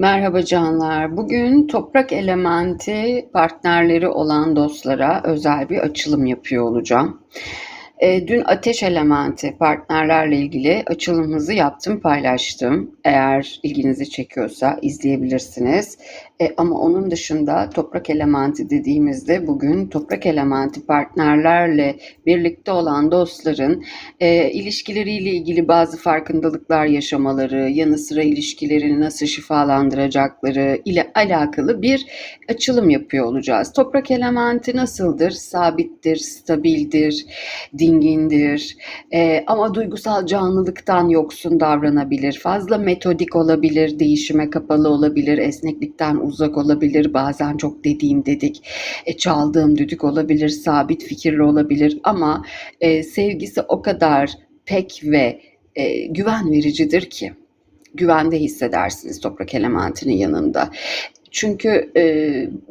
Merhaba canlar. Bugün toprak elementi partnerleri olan dostlara özel bir açılım yapıyor olacağım. E, dün ateş elementi partnerlerle ilgili açılımımızı yaptım, paylaştım. Eğer ilginizi çekiyorsa izleyebilirsiniz. E, ama onun dışında toprak elementi dediğimizde bugün toprak elementi partnerlerle birlikte olan dostların e, ilişkileriyle ilgili bazı farkındalıklar yaşamaları, yanı sıra ilişkilerini nasıl şifalandıracakları ile alakalı bir açılım yapıyor olacağız. Toprak elementi nasıldır? Sabittir, stabildir, dingindir e, ama duygusal canlılıktan yoksun davranabilir. Fazla metodik olabilir, değişime kapalı olabilir, esneklikten uzak olabilir, bazen çok dediğim dedik, e, çaldığım düdük olabilir, sabit fikirli olabilir ama e, sevgisi o kadar pek ve e, güven vericidir ki güvende hissedersiniz toprak elementinin yanında. Çünkü e,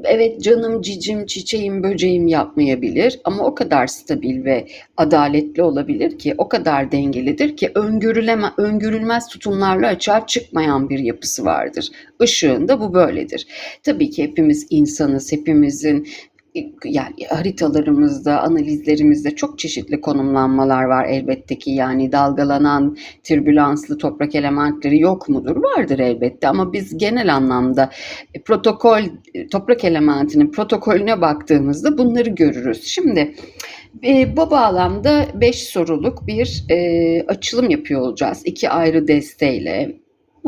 evet canım, cicim, çiçeğim, böceğim yapmayabilir ama o kadar stabil ve adaletli olabilir ki, o kadar dengelidir ki öngörüleme, öngörülmez tutumlarla açığa çıkmayan bir yapısı vardır. Işığında bu böyledir. Tabii ki hepimiz insanız, hepimizin yani haritalarımızda, analizlerimizde çok çeşitli konumlanmalar var elbette ki. Yani dalgalanan, türbülanslı toprak elementleri yok mudur? Vardır elbette ama biz genel anlamda e, protokol, e, toprak elementinin protokolüne baktığımızda bunları görürüz. Şimdi e, bu bağlamda 5 soruluk bir e, açılım yapıyor olacağız. iki ayrı desteyle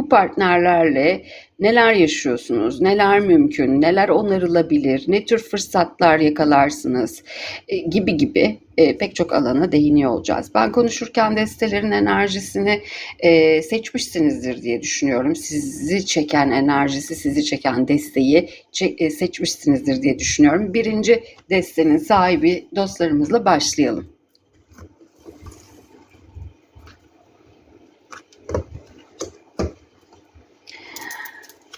bu partnerlerle neler yaşıyorsunuz, neler mümkün, neler onarılabilir, ne tür fırsatlar yakalarsınız e, gibi gibi e, pek çok alana değiniyor olacağız. Ben konuşurken destelerin enerjisini e, seçmişsinizdir diye düşünüyorum. Sizi çeken enerjisi, sizi çeken desteği seçmişsinizdir diye düşünüyorum. Birinci destenin sahibi dostlarımızla başlayalım.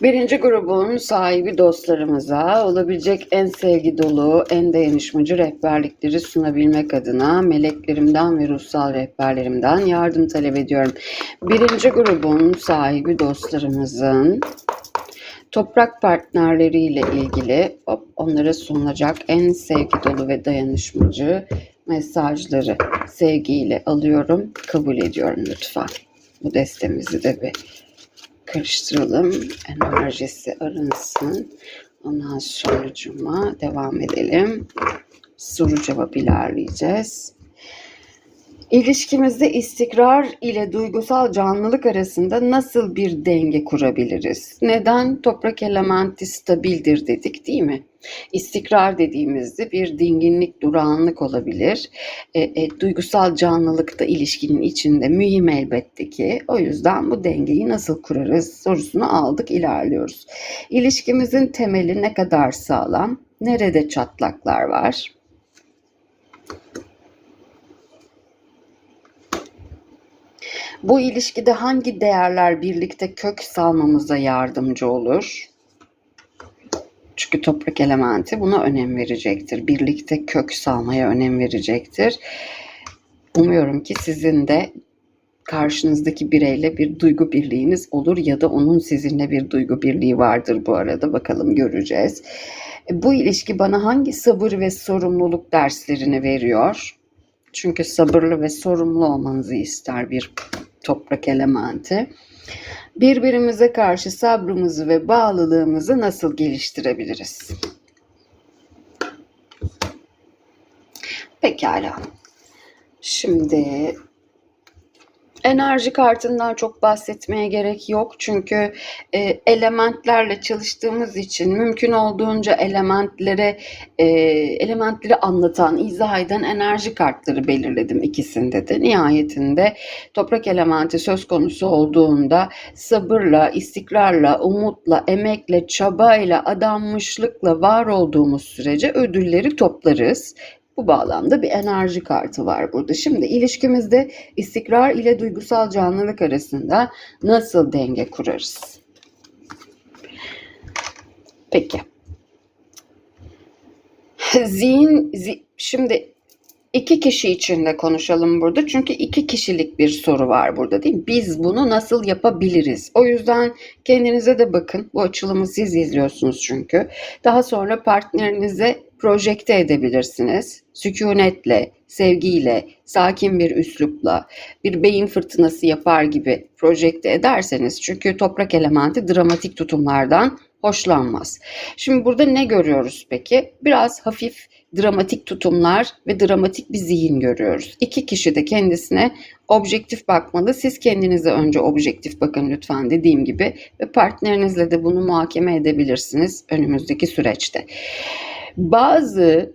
Birinci grubun sahibi dostlarımıza olabilecek en sevgi dolu, en dayanışmacı rehberlikleri sunabilmek adına meleklerimden ve ruhsal rehberlerimden yardım talep ediyorum. Birinci grubun sahibi dostlarımızın toprak partnerleriyle ilgili onlara sunulacak en sevgi dolu ve dayanışmacı mesajları sevgiyle alıyorum, kabul ediyorum lütfen. Bu destemizi de bir karıştıralım. Enerjisi arınsın. Ondan sonra cuma devam edelim. Soru cevap ilerleyeceğiz. İlişkimizde istikrar ile duygusal canlılık arasında nasıl bir denge kurabiliriz? Neden toprak elementi stabildir dedik değil mi? İstikrar dediğimizde bir dinginlik, durağanlık olabilir. E, e, duygusal canlılık da ilişkinin içinde mühim elbette ki. O yüzden bu dengeyi nasıl kurarız sorusunu aldık, ilerliyoruz. İlişkimizin temeli ne kadar sağlam? Nerede çatlaklar var? Bu ilişkide hangi değerler birlikte kök salmamıza yardımcı olur? Çünkü toprak elementi buna önem verecektir. Birlikte kök salmaya önem verecektir. Umuyorum ki sizin de karşınızdaki bireyle bir duygu birliğiniz olur ya da onun sizinle bir duygu birliği vardır bu arada. Bakalım göreceğiz. Bu ilişki bana hangi sabır ve sorumluluk derslerini veriyor? Çünkü sabırlı ve sorumlu olmanızı ister bir toprak elementi. Birbirimize karşı sabrımızı ve bağlılığımızı nasıl geliştirebiliriz? Pekala. Şimdi Enerji kartından çok bahsetmeye gerek yok çünkü e, elementlerle çalıştığımız için mümkün olduğunca elementlere e, elementleri anlatan, izah eden enerji kartları belirledim ikisinde de. Nihayetinde toprak elementi söz konusu olduğunda sabırla, istikrarla, umutla, emekle, çabayla, adanmışlıkla var olduğumuz sürece ödülleri toplarız. Bu bağlamda bir enerji kartı var burada. Şimdi ilişkimizde istikrar ile duygusal canlılık arasında nasıl denge kurarız? Peki. Zihin, zi, şimdi İki kişi için de konuşalım burada. Çünkü iki kişilik bir soru var burada değil mi? Biz bunu nasıl yapabiliriz? O yüzden kendinize de bakın. Bu açılımı siz izliyorsunuz çünkü. Daha sonra partnerinize projekte edebilirsiniz. Sükunetle, sevgiyle, sakin bir üslupla, bir beyin fırtınası yapar gibi projekte ederseniz çünkü toprak elementi dramatik tutumlardan hoşlanmaz. Şimdi burada ne görüyoruz peki? Biraz hafif dramatik tutumlar ve dramatik bir zihin görüyoruz. İki kişi de kendisine objektif bakmalı. Siz kendinize önce objektif bakın lütfen dediğim gibi ve partnerinizle de bunu muhakeme edebilirsiniz önümüzdeki süreçte. Bazı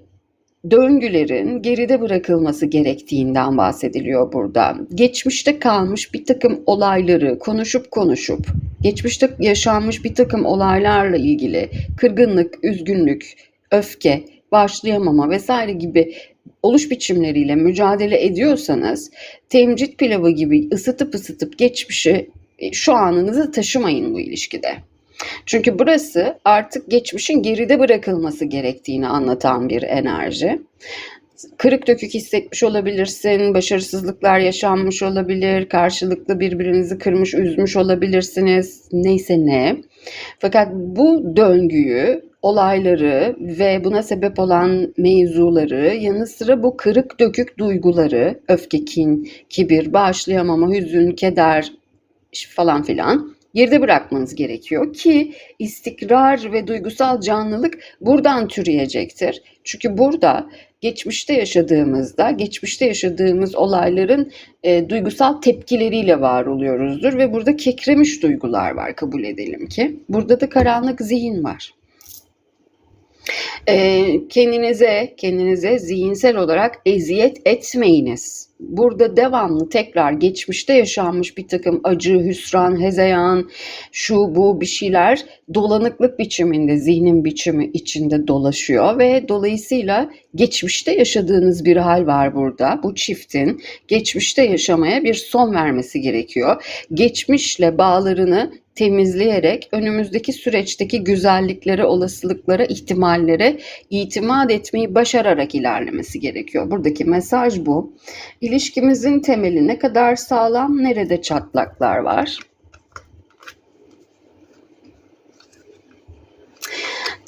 döngülerin geride bırakılması gerektiğinden bahsediliyor burada. Geçmişte kalmış bir takım olayları konuşup konuşup, geçmişte yaşanmış bir takım olaylarla ilgili kırgınlık, üzgünlük, öfke, başlayamama vesaire gibi oluş biçimleriyle mücadele ediyorsanız temcit pilavı gibi ısıtıp ısıtıp geçmişi e, şu anınızı taşımayın bu ilişkide. Çünkü burası artık geçmişin geride bırakılması gerektiğini anlatan bir enerji. Kırık dökük hissetmiş olabilirsin, başarısızlıklar yaşanmış olabilir, karşılıklı birbirinizi kırmış, üzmüş olabilirsiniz. Neyse ne. Fakat bu döngüyü, olayları ve buna sebep olan mevzuları yanı sıra bu kırık dökük duyguları, öfke, kin, kibir, bağışlayamama, hüzün, keder falan filan geride bırakmanız gerekiyor ki istikrar ve duygusal canlılık buradan türeyecektir. Çünkü burada geçmişte yaşadığımızda, geçmişte yaşadığımız olayların e, duygusal tepkileriyle var oluyoruzdur ve burada kekremiş duygular var kabul edelim ki. Burada da karanlık zihin var. E, kendinize, kendinize zihinsel olarak eziyet etmeyiniz burada devamlı tekrar geçmişte yaşanmış bir takım acı, hüsran, hezeyan, şu bu bir şeyler dolanıklık biçiminde, zihnin biçimi içinde dolaşıyor ve dolayısıyla geçmişte yaşadığınız bir hal var burada. Bu çiftin geçmişte yaşamaya bir son vermesi gerekiyor. Geçmişle bağlarını temizleyerek önümüzdeki süreçteki güzelliklere, olasılıklara, ihtimallere itimat etmeyi başararak ilerlemesi gerekiyor. Buradaki mesaj bu. İlişkimizin temeli ne kadar sağlam, nerede çatlaklar var?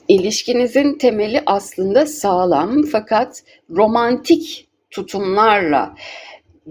İlişkinizin temeli aslında sağlam fakat romantik tutumlarla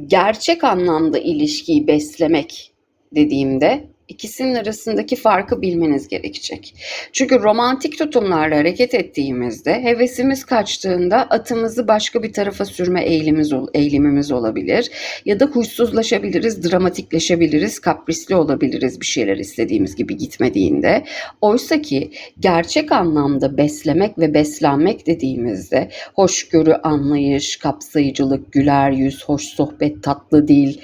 gerçek anlamda ilişkiyi beslemek dediğimde ikisinin arasındaki farkı bilmeniz gerekecek. Çünkü romantik tutumlarla hareket ettiğimizde hevesimiz kaçtığında atımızı başka bir tarafa sürme eğilimimiz, eğilimimiz olabilir. Ya da huysuzlaşabiliriz, dramatikleşebiliriz, kaprisli olabiliriz bir şeyler istediğimiz gibi gitmediğinde. Oysa ki gerçek anlamda beslemek ve beslenmek dediğimizde hoşgörü, anlayış, kapsayıcılık, güler yüz, hoş sohbet, tatlı dil,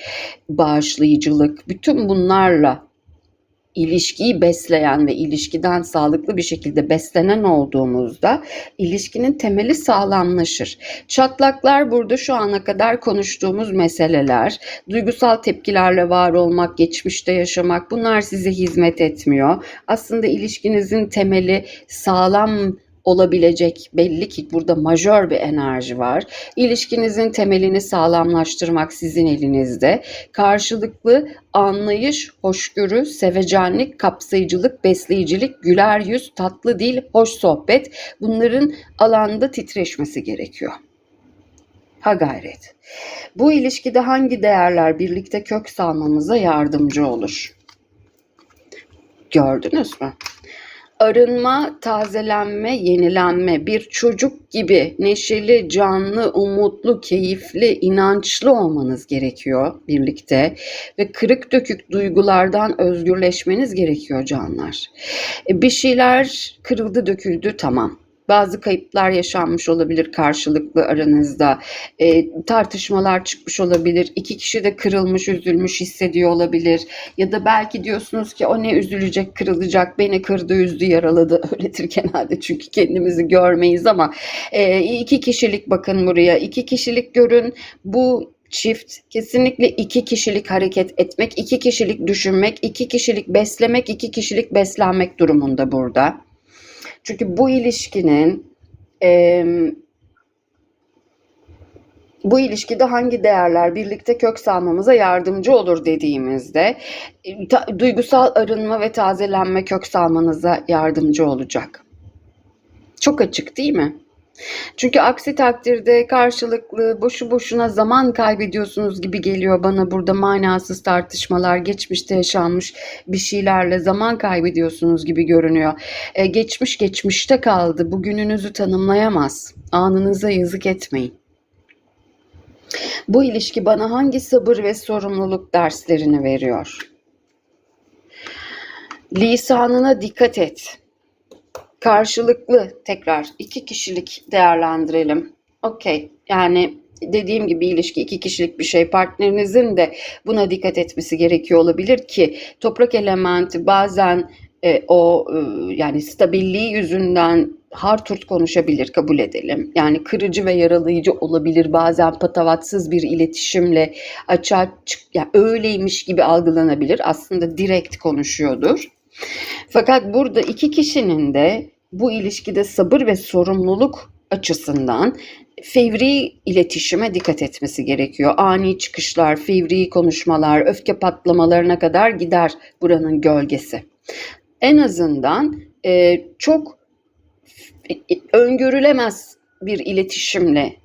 bağışlayıcılık bütün bunlarla ilişkiyi besleyen ve ilişkiden sağlıklı bir şekilde beslenen olduğumuzda ilişkinin temeli sağlamlaşır. Çatlaklar burada şu ana kadar konuştuğumuz meseleler, duygusal tepkilerle var olmak, geçmişte yaşamak bunlar size hizmet etmiyor. Aslında ilişkinizin temeli sağlam olabilecek belli ki burada majör bir enerji var. İlişkinizin temelini sağlamlaştırmak sizin elinizde. Karşılıklı anlayış, hoşgörü, sevecenlik, kapsayıcılık, besleyicilik, güler yüz, tatlı dil, hoş sohbet bunların alanda titreşmesi gerekiyor. Ha gayret. Bu ilişkide hangi değerler birlikte kök salmamıza yardımcı olur? Gördünüz mü? Arınma, tazelenme, yenilenme, bir çocuk gibi neşeli, canlı, umutlu, keyifli, inançlı olmanız gerekiyor birlikte ve kırık dökük duygulardan özgürleşmeniz gerekiyor canlar. E, bir şeyler kırıldı, döküldü tamam bazı kayıplar yaşanmış olabilir karşılıklı aranızda. E, tartışmalar çıkmış olabilir. İki kişi de kırılmış, üzülmüş hissediyor olabilir. Ya da belki diyorsunuz ki o ne üzülecek, kırılacak, beni kırdı, üzdü, yaraladı. Öyledir genelde çünkü kendimizi görmeyiz ama e, iki kişilik bakın buraya. iki kişilik görün. Bu çift kesinlikle iki kişilik hareket etmek, iki kişilik düşünmek, iki kişilik beslemek, iki kişilik beslenmek durumunda burada. Çünkü bu ilişkinin e, bu ilişkide hangi değerler birlikte kök salmamıza yardımcı olur dediğimizde e, ta- duygusal arınma ve tazelenme kök salmanıza yardımcı olacak. Çok açık değil mi? Çünkü aksi takdirde karşılıklı boşu boşuna zaman kaybediyorsunuz gibi geliyor bana burada manasız tartışmalar, geçmişte yaşanmış bir şeylerle zaman kaybediyorsunuz gibi görünüyor. E, geçmiş geçmişte kaldı, bugününüzü tanımlayamaz. Anınıza yazık etmeyin. Bu ilişki bana hangi sabır ve sorumluluk derslerini veriyor? Lisanına dikkat et. Karşılıklı tekrar iki kişilik değerlendirelim. Okey. Yani dediğim gibi ilişki iki kişilik bir şey. Partnerinizin de buna dikkat etmesi gerekiyor olabilir ki toprak elementi bazen e, o e, yani stabilliği yüzünden harturt konuşabilir kabul edelim. Yani kırıcı ve yaralayıcı olabilir bazen patavatsız bir iletişimle açığa çık yani öyleymiş gibi algılanabilir. Aslında direkt konuşuyordur. Fakat burada iki kişinin de bu ilişkide sabır ve sorumluluk açısından fevri iletişime dikkat etmesi gerekiyor. Ani çıkışlar, fevri konuşmalar, öfke patlamalarına kadar gider buranın gölgesi. En azından e, çok öngörülemez bir iletişimle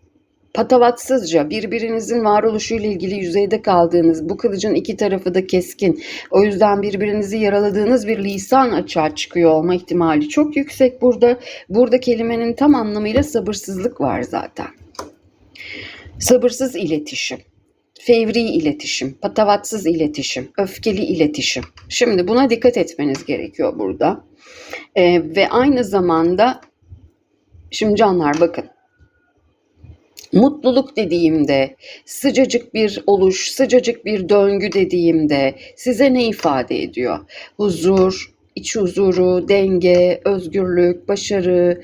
patavatsızca birbirinizin varoluşuyla ilgili yüzeyde kaldığınız, bu kılıcın iki tarafı da keskin, o yüzden birbirinizi yaraladığınız bir lisan açığa çıkıyor olma ihtimali çok yüksek burada. Burada kelimenin tam anlamıyla sabırsızlık var zaten. Sabırsız iletişim, fevri iletişim, patavatsız iletişim, öfkeli iletişim. Şimdi buna dikkat etmeniz gerekiyor burada. Ee, ve aynı zamanda, şimdi canlar bakın, Mutluluk dediğimde, sıcacık bir oluş, sıcacık bir döngü dediğimde size ne ifade ediyor? Huzur, iç huzuru, denge, özgürlük, başarı,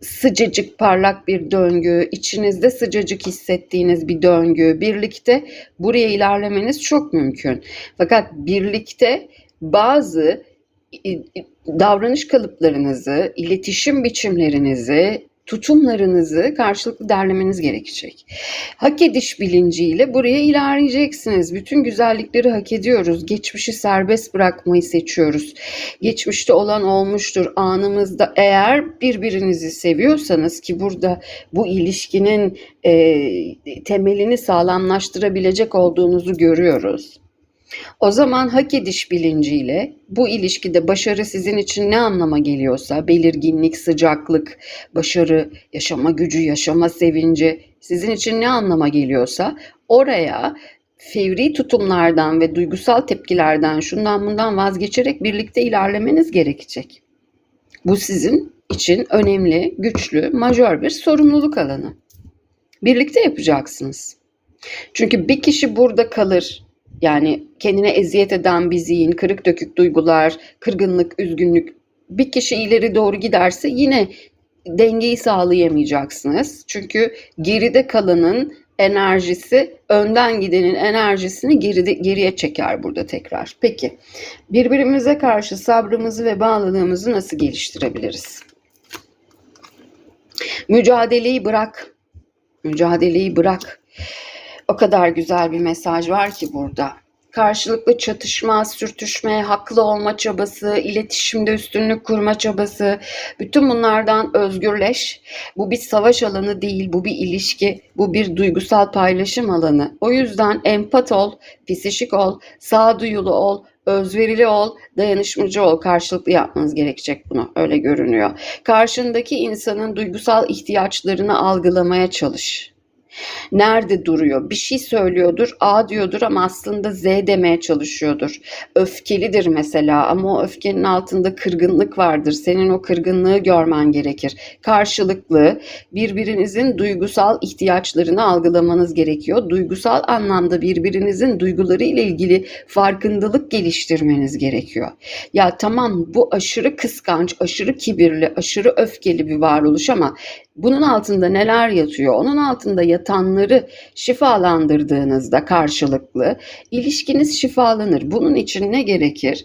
sıcacık parlak bir döngü, içinizde sıcacık hissettiğiniz bir döngü. Birlikte buraya ilerlemeniz çok mümkün. Fakat birlikte bazı davranış kalıplarınızı, iletişim biçimlerinizi tutumlarınızı karşılıklı derlemeniz gerekecek. Hak ediş bilinciyle buraya ilerleyeceksiniz. Bütün güzellikleri hak ediyoruz. Geçmişi serbest bırakmayı seçiyoruz. Geçmişte olan olmuştur. Anımızda eğer birbirinizi seviyorsanız ki burada bu ilişkinin e, temelini sağlamlaştırabilecek olduğunuzu görüyoruz. O zaman hak ediş bilinciyle bu ilişkide başarı sizin için ne anlama geliyorsa belirginlik, sıcaklık, başarı, yaşama gücü, yaşama sevinci sizin için ne anlama geliyorsa oraya fevri tutumlardan ve duygusal tepkilerden şundan bundan vazgeçerek birlikte ilerlemeniz gerekecek. Bu sizin için önemli, güçlü, majör bir sorumluluk alanı. Birlikte yapacaksınız. Çünkü bir kişi burada kalır, yani kendine eziyet eden bir zihin, kırık dökük duygular, kırgınlık, üzgünlük bir kişi ileri doğru giderse yine dengeyi sağlayamayacaksınız. Çünkü geride kalanın enerjisi önden gidenin enerjisini geride, geriye çeker burada tekrar. Peki birbirimize karşı sabrımızı ve bağlılığımızı nasıl geliştirebiliriz? Mücadeleyi bırak. Mücadeleyi bırak. O kadar güzel bir mesaj var ki burada. Karşılıklı çatışma, sürtüşme, haklı olma çabası, iletişimde üstünlük kurma çabası, bütün bunlardan özgürleş. Bu bir savaş alanı değil, bu bir ilişki, bu bir duygusal paylaşım alanı. O yüzden empat ol, psişik ol, sağduyulu ol, özverili ol, dayanışmacı ol. Karşılıklı yapmanız gerekecek bunu. Öyle görünüyor. Karşındaki insanın duygusal ihtiyaçlarını algılamaya çalış. Nerede duruyor? Bir şey söylüyordur, A diyordur ama aslında Z demeye çalışıyordur. Öfkelidir mesela ama o öfkenin altında kırgınlık vardır. Senin o kırgınlığı görmen gerekir. Karşılıklı birbirinizin duygusal ihtiyaçlarını algılamanız gerekiyor. Duygusal anlamda birbirinizin duyguları ile ilgili farkındalık geliştirmeniz gerekiyor. Ya tamam bu aşırı kıskanç, aşırı kibirli, aşırı öfkeli bir varoluş ama bunun altında neler yatıyor? Onun altında yatanları şifalandırdığınızda karşılıklı ilişkiniz şifalanır. Bunun için ne gerekir?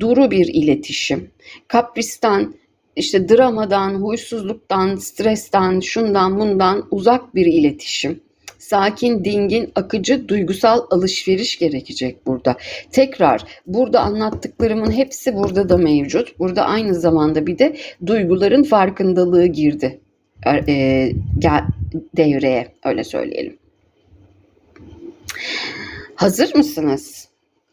Duru bir iletişim, kapristen, işte dramadan, huysuzluktan, stresten, şundan bundan uzak bir iletişim. sakin, dingin, akıcı, duygusal alışveriş gerekecek burada. Tekrar burada anlattıklarımın hepsi burada da mevcut. Burada aynı zamanda bir de duyguların farkındalığı girdi e, gel, devreye öyle söyleyelim. Hazır mısınız?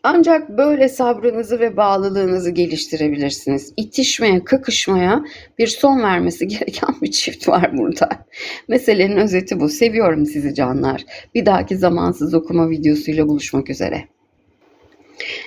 Ancak böyle sabrınızı ve bağlılığınızı geliştirebilirsiniz. İtişmeye, kakışmaya bir son vermesi gereken bir çift var burada. Meselenin özeti bu. Seviyorum sizi canlar. Bir dahaki zamansız okuma videosuyla buluşmak üzere.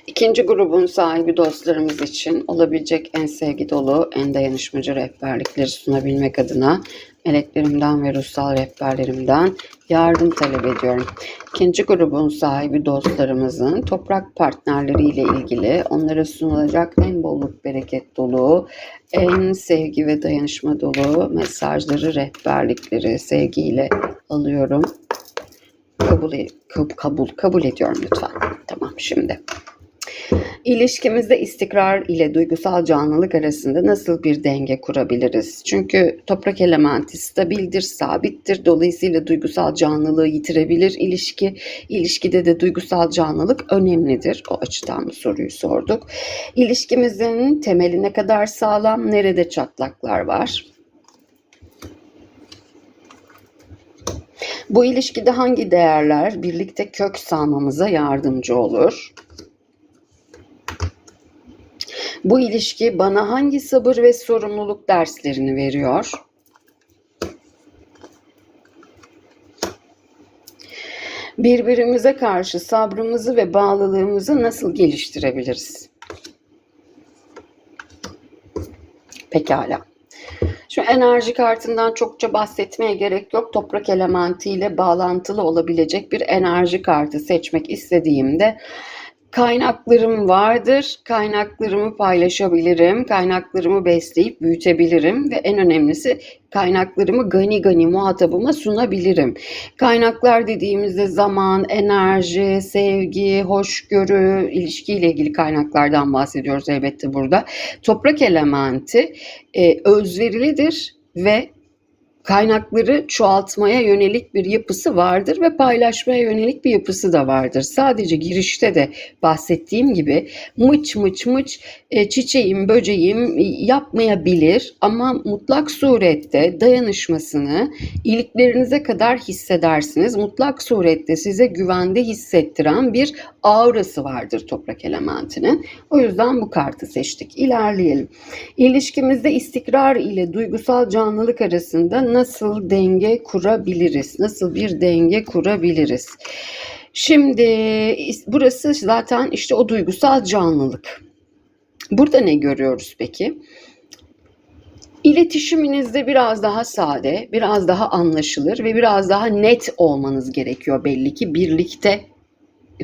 İkinci grubun sahibi dostlarımız için olabilecek en sevgi dolu, en dayanışmacı rehberlikleri sunabilmek adına meleklerimden ve ruhsal rehberlerimden yardım talep ediyorum. İkinci grubun sahibi dostlarımızın toprak partnerleriyle ilgili onlara sunulacak en bolluk bereket dolu, en sevgi ve dayanışma dolu mesajları, rehberlikleri sevgiyle alıyorum. Kabul, kabul, kabul, ediyorum lütfen. Şimdi. İlişkimizde istikrar ile duygusal canlılık arasında nasıl bir denge kurabiliriz? Çünkü toprak elementi stabildir, sabittir. Dolayısıyla duygusal canlılığı yitirebilir ilişki. İlişkide de duygusal canlılık önemlidir. O açıdan bu soruyu sorduk. İlişkimizin temeli ne kadar sağlam, nerede çatlaklar var? Bu ilişkide hangi değerler birlikte kök salmamıza yardımcı olur? Bu ilişki bana hangi sabır ve sorumluluk derslerini veriyor? Birbirimize karşı sabrımızı ve bağlılığımızı nasıl geliştirebiliriz? Pekala. Şu enerji kartından çokça bahsetmeye gerek yok. Toprak elementiyle bağlantılı olabilecek bir enerji kartı seçmek istediğimde Kaynaklarım vardır. Kaynaklarımı paylaşabilirim. Kaynaklarımı besleyip büyütebilirim ve en önemlisi kaynaklarımı gani gani muhatabıma sunabilirim. Kaynaklar dediğimizde zaman, enerji, sevgi, hoşgörü, ilişkiyle ilgili kaynaklardan bahsediyoruz elbette burada. Toprak elementi e, özverilidir ve kaynakları çoğaltmaya yönelik bir yapısı vardır ve paylaşmaya yönelik bir yapısı da vardır. Sadece girişte de bahsettiğim gibi mıç mıç mıç e, çiçeğim böceğim yapmayabilir ama mutlak surette dayanışmasını iliklerinize kadar hissedersiniz. Mutlak surette size güvende hissettiren bir aurası vardır toprak elementinin. O yüzden bu kartı seçtik. İlerleyelim. İlişkimizde istikrar ile duygusal canlılık arasında nasıl denge kurabiliriz? Nasıl bir denge kurabiliriz? Şimdi burası zaten işte o duygusal canlılık. Burada ne görüyoruz peki? İletişiminizde biraz daha sade, biraz daha anlaşılır ve biraz daha net olmanız gerekiyor belli ki birlikte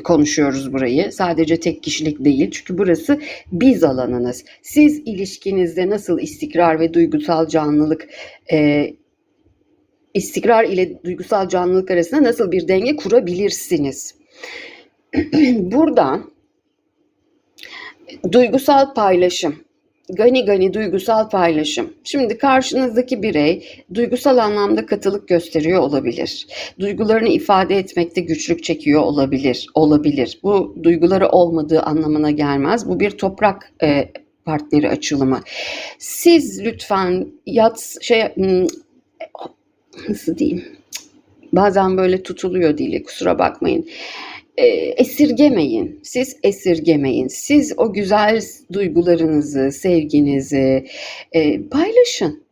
konuşuyoruz burayı. Sadece tek kişilik değil. Çünkü burası biz alanınız. Siz ilişkinizde nasıl istikrar ve duygusal canlılık e, istikrar ile duygusal canlılık arasında nasıl bir denge kurabilirsiniz? Burada duygusal paylaşım, gani gani duygusal paylaşım. Şimdi karşınızdaki birey duygusal anlamda katılık gösteriyor olabilir. Duygularını ifade etmekte güçlük çekiyor olabilir. Olabilir. Bu duyguları olmadığı anlamına gelmez. Bu bir toprak e, partneri açılımı. Siz lütfen yat şey hmm, nasıl diyeyim? Bazen böyle tutuluyor dili kusura bakmayın. E, esirgemeyin. Siz esirgemeyin. Siz o güzel duygularınızı, sevginizi e, paylaşın.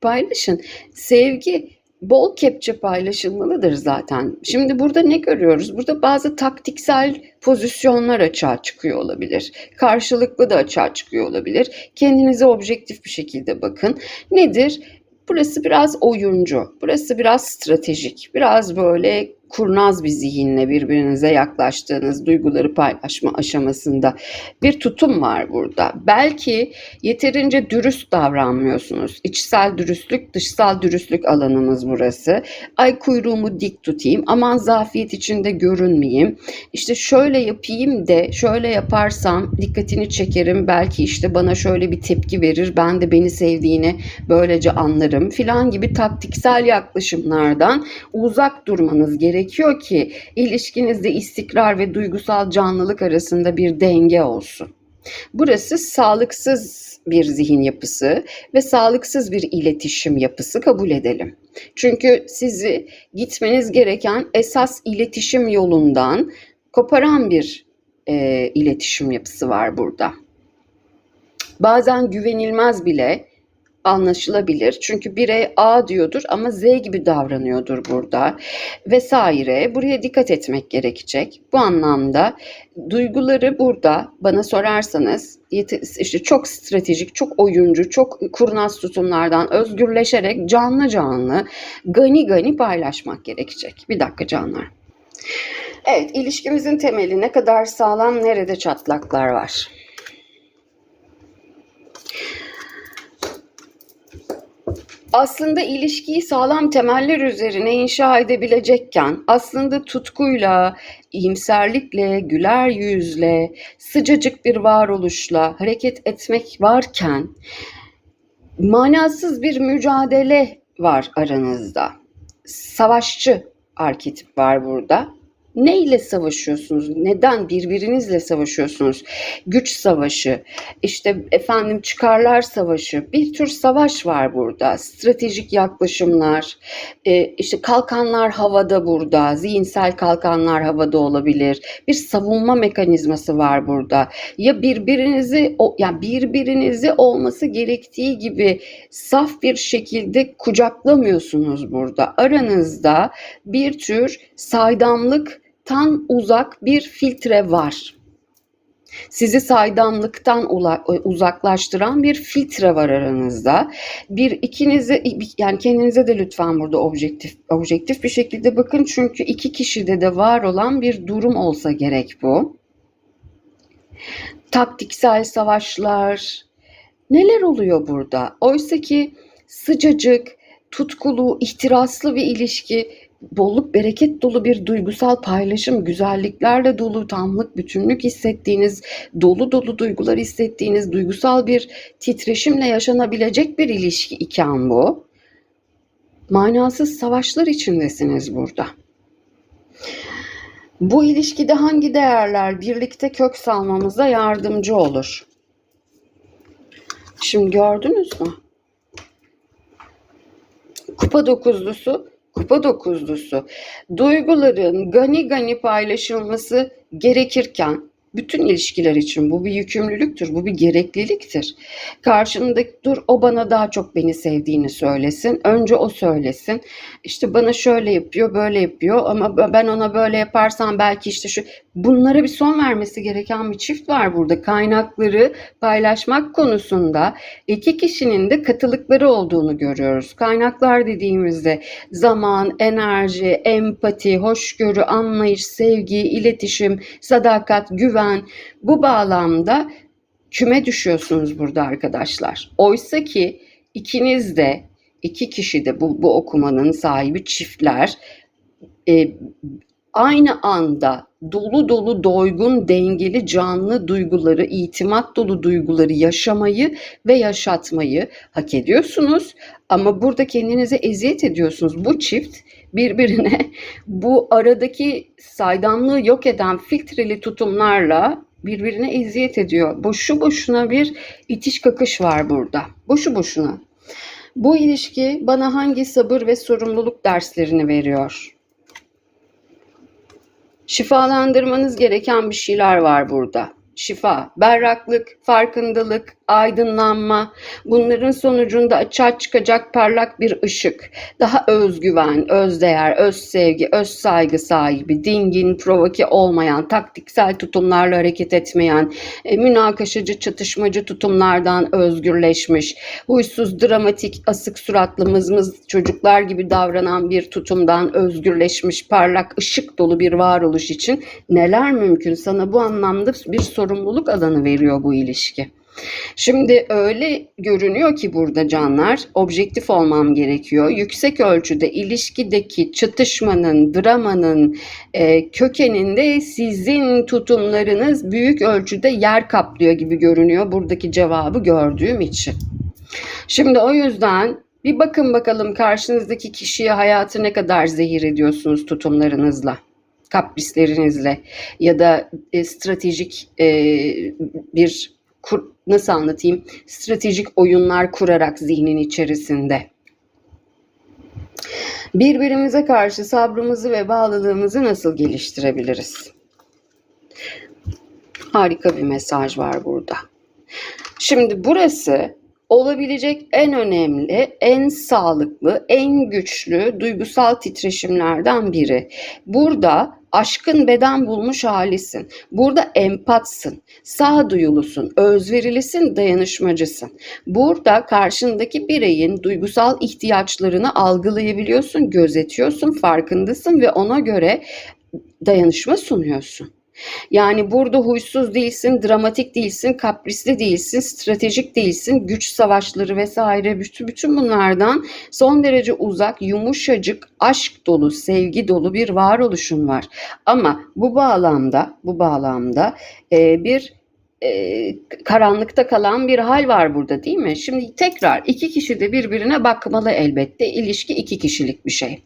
Paylaşın. Sevgi bol kepçe paylaşılmalıdır zaten. Şimdi burada ne görüyoruz? Burada bazı taktiksel pozisyonlar açığa çıkıyor olabilir. Karşılıklı da açığa çıkıyor olabilir. Kendinize objektif bir şekilde bakın. Nedir? Burası biraz oyuncu, burası biraz stratejik, biraz böyle kurnaz bir zihinle birbirinize yaklaştığınız duyguları paylaşma aşamasında bir tutum var burada. Belki yeterince dürüst davranmıyorsunuz. İçsel dürüstlük, dışsal dürüstlük alanımız burası. Ay kuyruğumu dik tutayım, aman zafiyet içinde görünmeyeyim. İşte şöyle yapayım de, şöyle yaparsam dikkatini çekerim. Belki işte bana şöyle bir tepki verir. Ben de beni sevdiğini böylece anlarım filan gibi taktiksel yaklaşımlardan uzak durmanız gerekiyor gerekiyor ki ilişkinizde istikrar ve duygusal canlılık arasında bir denge olsun. Burası sağlıksız bir zihin yapısı ve sağlıksız bir iletişim yapısı kabul edelim. Çünkü sizi gitmeniz gereken esas iletişim yolundan koparan bir e, iletişim yapısı var burada. Bazen güvenilmez bile anlaşılabilir. Çünkü birey A diyordur ama Z gibi davranıyordur burada vesaire. Buraya dikkat etmek gerekecek. Bu anlamda duyguları burada bana sorarsanız işte çok stratejik, çok oyuncu, çok kurnaz tutumlardan özgürleşerek canlı canlı gani gani paylaşmak gerekecek. Bir dakika canlar. Evet, ilişkimizin temeli ne kadar sağlam, nerede çatlaklar var? Aslında ilişkiyi sağlam temeller üzerine inşa edebilecekken aslında tutkuyla, iyimserlikle, güler yüzle, sıcacık bir varoluşla hareket etmek varken manasız bir mücadele var aranızda. Savaşçı arketip var burada. Ne ile savaşıyorsunuz? Neden birbirinizle savaşıyorsunuz? Güç savaşı, işte efendim çıkarlar savaşı, bir tür savaş var burada. Stratejik yaklaşımlar, e, işte kalkanlar havada burada, zihinsel kalkanlar havada olabilir. Bir savunma mekanizması var burada. Ya birbirinizi, yani birbirinizi olması gerektiği gibi saf bir şekilde kucaklamıyorsunuz burada. Aranızda bir tür saydamlık tan uzak bir filtre var. Sizi saydamlıktan uzaklaştıran bir filtre var aranızda. Bir ikinize yani kendinize de lütfen burada objektif objektif bir şekilde bakın çünkü iki kişide de var olan bir durum olsa gerek bu. Taktiksel savaşlar neler oluyor burada? Oysa ki sıcacık, tutkulu, ihtiraslı bir ilişki bolluk bereket dolu bir duygusal paylaşım, güzelliklerle dolu, tamlık, bütünlük hissettiğiniz, dolu dolu duygular hissettiğiniz, duygusal bir titreşimle yaşanabilecek bir ilişki iken bu. Manasız savaşlar içindesiniz burada. Bu ilişkide hangi değerler birlikte kök salmamıza yardımcı olur? Şimdi gördünüz mü? Kupa dokuzlusu Kupa dokuzlusu duyguların gani gani paylaşılması gerekirken bütün ilişkiler için bu bir yükümlülüktür, bu bir gerekliliktir. Karşındaki dur o bana daha çok beni sevdiğini söylesin. Önce o söylesin. İşte bana şöyle yapıyor, böyle yapıyor ama ben ona böyle yaparsam belki işte şu bunlara bir son vermesi gereken bir çift var burada. Kaynakları paylaşmak konusunda iki kişinin de katılıkları olduğunu görüyoruz. Kaynaklar dediğimizde zaman, enerji, empati, hoşgörü, anlayış, sevgi, iletişim, sadakat, güven bu bağlamda küme düşüyorsunuz burada arkadaşlar. Oysa ki ikiniz de iki kişi de bu, bu okumanın sahibi çiftler e, aynı anda dolu dolu doygun dengeli canlı duyguları itimat dolu duyguları yaşamayı ve yaşatmayı hak ediyorsunuz ama burada kendinize eziyet ediyorsunuz bu çift birbirine bu aradaki saydamlığı yok eden filtreli tutumlarla birbirine eziyet ediyor. Boşu boşuna bir itiş kakış var burada. Boşu boşuna. Bu ilişki bana hangi sabır ve sorumluluk derslerini veriyor? Şifalandırmanız gereken bir şeyler var burada. Şifa, berraklık, farkındalık, aydınlanma, bunların sonucunda açığa çıkacak parlak bir ışık, daha özgüven, özdeğer, öz sevgi, öz saygı sahibi, dingin, provoke olmayan, taktiksel tutumlarla hareket etmeyen, e, münakaşacı, çatışmacı tutumlardan özgürleşmiş, huysuz, dramatik, asık suratlı, mızmız çocuklar gibi davranan bir tutumdan özgürleşmiş, parlak, ışık dolu bir varoluş için neler mümkün? Sana bu anlamda bir sorumluluk alanı veriyor bu ilişki. Şimdi öyle görünüyor ki burada canlar objektif olmam gerekiyor. Yüksek ölçüde ilişkideki çatışmanın, dramanın e, kökeninde sizin tutumlarınız büyük ölçüde yer kaplıyor gibi görünüyor buradaki cevabı gördüğüm için. Şimdi o yüzden Bir bakın bakalım karşınızdaki kişiye hayatı ne kadar zehir ediyorsunuz tutumlarınızla, kaprislerinizle ya da e, stratejik e, bir kur, nasıl anlatayım? Stratejik oyunlar kurarak zihnin içerisinde. Birbirimize karşı sabrımızı ve bağlılığımızı nasıl geliştirebiliriz? Harika bir mesaj var burada. Şimdi burası olabilecek en önemli, en sağlıklı, en güçlü duygusal titreşimlerden biri. Burada aşkın beden bulmuş halisin. Burada empatsın, sağduyulusun, özverilisin, dayanışmacısın. Burada karşındaki bireyin duygusal ihtiyaçlarını algılayabiliyorsun, gözetiyorsun, farkındasın ve ona göre dayanışma sunuyorsun. Yani burada huysuz değilsin, dramatik değilsin, kaprisli değilsin, stratejik değilsin, güç savaşları vesaire bütün, bütün bunlardan son derece uzak, yumuşacık, aşk dolu, sevgi dolu bir varoluşun var. Ama bu bağlamda, bu bağlamda e, bir e, karanlıkta kalan bir hal var burada değil mi? Şimdi tekrar iki kişi de birbirine bakmalı elbette. İlişki iki kişilik bir şey.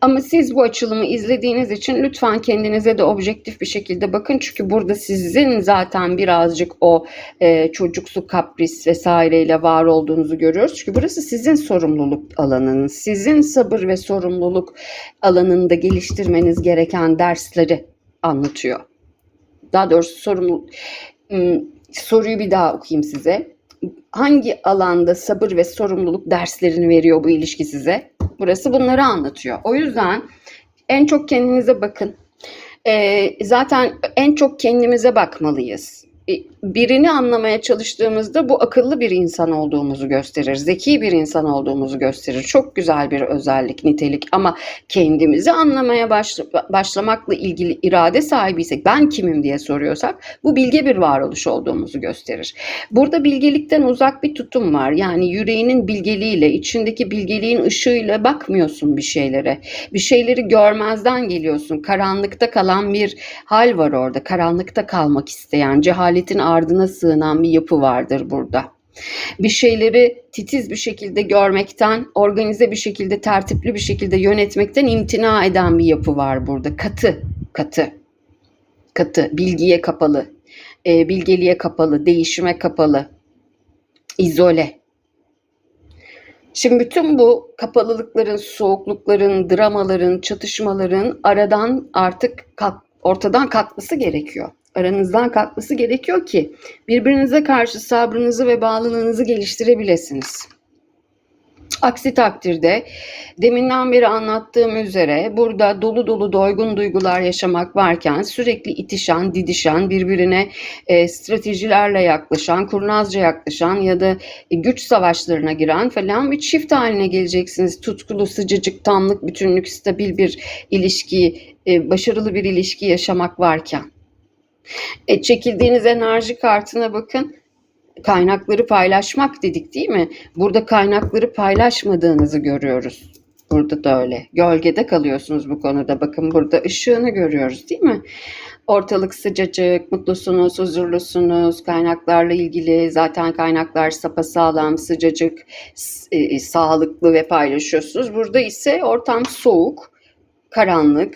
Ama siz bu açılımı izlediğiniz için lütfen kendinize de objektif bir şekilde bakın. Çünkü burada sizin zaten birazcık o e, çocuksu kapris vesaireyle var olduğunuzu görüyoruz. Çünkü burası sizin sorumluluk alanınız. Sizin sabır ve sorumluluk alanında geliştirmeniz gereken dersleri anlatıyor. Daha doğrusu sorumluluk soruyu bir daha okuyayım size. Hangi alanda sabır ve sorumluluk derslerini veriyor bu ilişki size? Burası bunları anlatıyor. O yüzden en çok kendinize bakın. Ee, zaten en çok kendimize bakmalıyız. E, birini anlamaya çalıştığımızda bu akıllı bir insan olduğumuzu gösterir. Zeki bir insan olduğumuzu gösterir. Çok güzel bir özellik, nitelik ama kendimizi anlamaya başla- başlamakla ilgili irade sahibiysek, ben kimim diye soruyorsak bu bilge bir varoluş olduğumuzu gösterir. Burada bilgelikten uzak bir tutum var. Yani yüreğinin bilgeliğiyle, içindeki bilgeliğin ışığıyla bakmıyorsun bir şeylere. Bir şeyleri görmezden geliyorsun. Karanlıkta kalan bir hal var orada. Karanlıkta kalmak isteyen, cehaletin ardına sığınan bir yapı vardır burada. Bir şeyleri titiz bir şekilde görmekten, organize bir şekilde, tertipli bir şekilde yönetmekten imtina eden bir yapı var burada. Katı, katı, katı, bilgiye kapalı, e, bilgeliğe kapalı, değişime kapalı, izole. Şimdi bütün bu kapalılıkların, soğuklukların, dramaların, çatışmaların aradan artık kalk, ortadan kalkması gerekiyor aranızdan kalkması gerekiyor ki birbirinize karşı sabrınızı ve bağlılığınızı geliştirebilirsiniz. Aksi takdirde deminden beri anlattığım üzere burada dolu dolu doygun duygular yaşamak varken sürekli itişen, didişen, birbirine e, stratejilerle yaklaşan, kurnazca yaklaşan ya da e, güç savaşlarına giren falan bir çift haline geleceksiniz. Tutkulu, sıcacık, tamlık, bütünlük, stabil bir ilişki, e, başarılı bir ilişki yaşamak varken. E, çekildiğiniz enerji kartına bakın. Kaynakları paylaşmak dedik değil mi? Burada kaynakları paylaşmadığınızı görüyoruz. Burada da öyle. Gölgede kalıyorsunuz bu konuda. Bakın burada ışığını görüyoruz değil mi? Ortalık sıcacık, mutlusunuz, huzurlusunuz. Kaynaklarla ilgili zaten kaynaklar sapasağlam, sıcacık, e, sağlıklı ve paylaşıyorsunuz. Burada ise ortam soğuk, karanlık,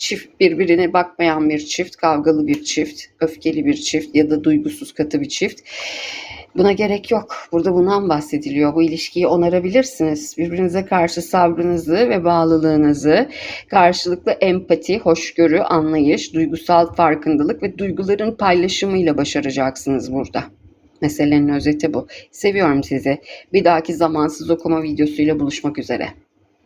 çift birbirine bakmayan bir çift, kavgalı bir çift, öfkeli bir çift ya da duygusuz katı bir çift. Buna gerek yok. Burada bundan bahsediliyor. Bu ilişkiyi onarabilirsiniz. Birbirinize karşı sabrınızı ve bağlılığınızı, karşılıklı empati, hoşgörü, anlayış, duygusal farkındalık ve duyguların paylaşımıyla başaracaksınız burada. Meselenin özeti bu. Seviyorum sizi. Bir dahaki zamansız okuma videosuyla buluşmak üzere.